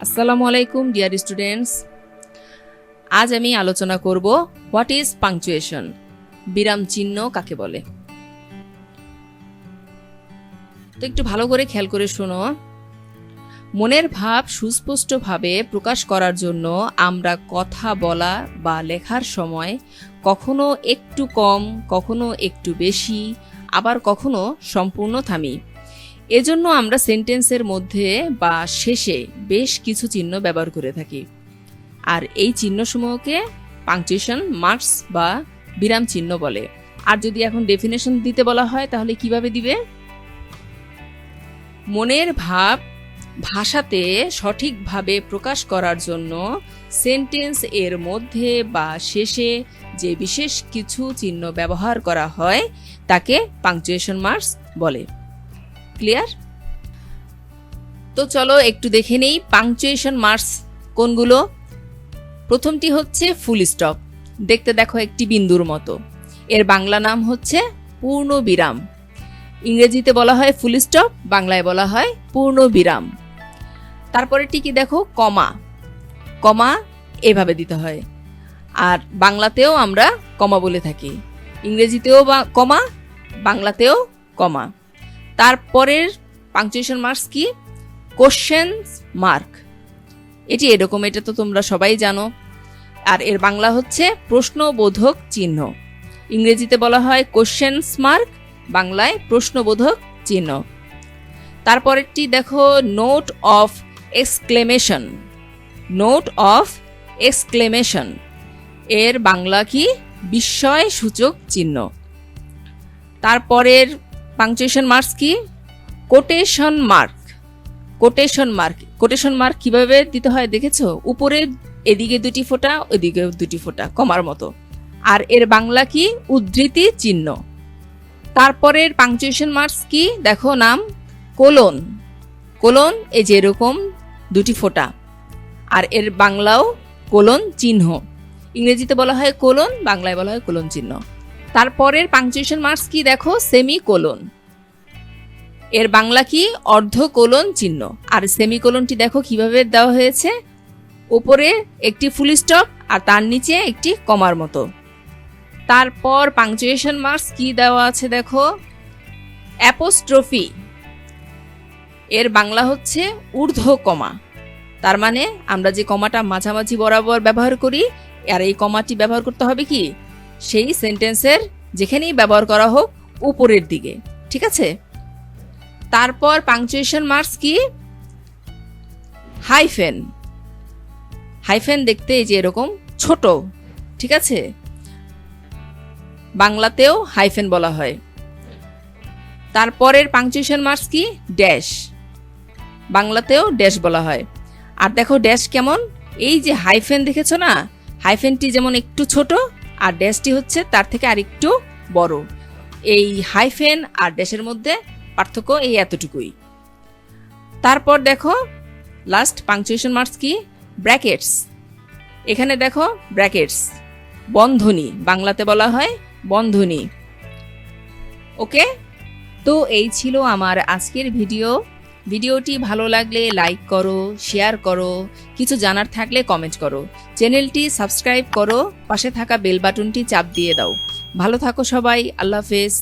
আসসালামু আলাইকুম, dear students. আজ আমি আলোচনা করব, হোয়াট ইজ পাংচুয়েশন? বিরাম চিহ্ন কাকে বলে? তো একটু ভালো করে খেয়াল করে শোনো। মনের ভাব সুস্পষ্টভাবে প্রকাশ করার জন্য আমরা কথা বলা বা লেখার সময় কখনো একটু কম, কখনো একটু বেশি, আবার কখনো সম্পূর্ণ থামি। এজন্য আমরা সেন্টেন্সের মধ্যে বা শেষে বেশ কিছু চিহ্ন ব্যবহার করে থাকি। আর এই চিহ্নসমূহকে পাংচুয়েশন মার্কস বা বিরাম চিহ্ন বলে। আর যদি এখন ডেফিনেশন দিতে বলা হয়, তাহলে কীভাবে দিবে? মনের ভাব ভাষাতে সঠিকভাবে প্রকাশ করার জন্য সেন্টেন্স এর মধ্যে বা শেষে যে বিশেষ কিছু চিহ্ন ব্যবহার করা হয়, তাকে পাংচুয়েশন মার্কস বলে। ক্লিয়ার তো চলো একটু দেখে নেই পাংচুয়েশন মার্কস কোনগুলো? প্রথমটি হচ্ছে ফুল স্টপ দেখতে দেখো একটি বিন্দুর মতো। এর বাংলা নাম হচ্ছে পূর্ণ বিরাম ইংরেজিতে বলা হয় ফুল স্টপ বাংলায় বলা হয় পূর্ণ বিরাম তারপরে টিকি দেখো? কমা। কমা এভাবে দিতে হয়। আর বাংলাতেও আমরা কমা বলে থাকি। ইংরেজিতেও বা কমা, বাংলাতেও কমা। তারপরের পাংচুয়েশন মার্কস কি? কোশ্চেন মার্ক এটি এরকম, এটা তো তোমরা সবাই জানো। আর এর বাংলা হচ্ছে প্রশ্নবোধক চিহ্ন। ইংরেজিতে বলা হয় কোশ্চেন্স মার্ক বাংলায় প্রশ্নবোধক চিহ্ন। তারপরেরটি দেখো note of exclamation note of exclamation এর বাংলা কি? বিস্ময় সূচক চিহ্ন। তারপরের পাংচুয়েশন মার্কস কি? Quotation mark quotation mark quotation mark কীভাবে দিতে হয় দেখেছ? উপরে এদিকে দুটি ফোঁটা, ওদিকে দুটি ফোঁটা, কমার মতো। আর এর বাংলা কি? উদ্ধৃতি চিহ্ন। তারপরের পাংচুয়েশন মার্কস কি? দেখো নাম। কোলন। কোলন, এই যে এরকম দুটি ফোঁটা। আর এর বাংলাও কোলন চিহ্ন। ইংরেজিতে বলা হয় কোলন, বাংলায় বলা হয় কোলন চিহ্ন। তারপরের পাংচুয়েশন মার্কস কি দেখো? সেমি কোলন এর বাংলা কি? অর্ধ কোলন চিহ্ন। আর সেমিকোলনটি দেখো কীভাবে দেওয়া হয়েছে? উপরে একটি ফুল স্টপ আর তার নিচে একটি কমার মতো। তারপর পাংচুয়েশন মার্কস কি দেওয়া আছে দেখো? অ্যাপোস্ট্রফি এর বাংলা হচ্ছে ঊর্ধ্ব কমা তার মানে আমরা যে কমাটা মাঝামাঝি বরাবর ব্যবহার করি, আর এই কমাটি ব্যবহার করতে হবে কি? সেই সেন্টেন্সের যেখানেই ব্যবহার করা হোক উপরের দিকে, ঠিক আছে? তারপর পাংচুয়েশন মার্কস কি? হাইফেন হাইফেন দেখতে যে এরকম ছোট, ঠিক আছে? বাংলাতেও হাইফেন বলা হয়। তারপরের পাংচুয়েশন মার্কস কি? ড্যাশ বাংলাতেও ড্যাশ বলা হয়। আর দেখো ড্যাশ কেমন? এই যে হাইফেন দেখেছ না? হাইফেনটি যেমন একটু ছোট আর ড্যাশটি হচ্ছে তার থেকে আরেকটু বড়। এই হাইফেন আর ড্যাশের মধ্যে পার্থক্য এই এতটুকুই। তারপর দেখো লাস্ট পাংচুয়েশন মার্কস কি? ব্র্যাকেটস এখানে দেখো ব্র্যাকেটস বন্ধনী, বাংলাতে বলা হয় বন্ধনী। ওকে? তো এই ছিল আমার আজকের ভিডিও। ভিডিওটি ভালো লাগলে লাইক করো, শেয়ার করো, কিছু জানার থাকলে কমেন্ট করো। চ্যানেলটি সাবস্ক্রাইব করো, পাশে থাকা বেল বাটনটি চাপ দিয়ে দাও। ভালো থাকো সবাই, আল্লাহ হাফেজ।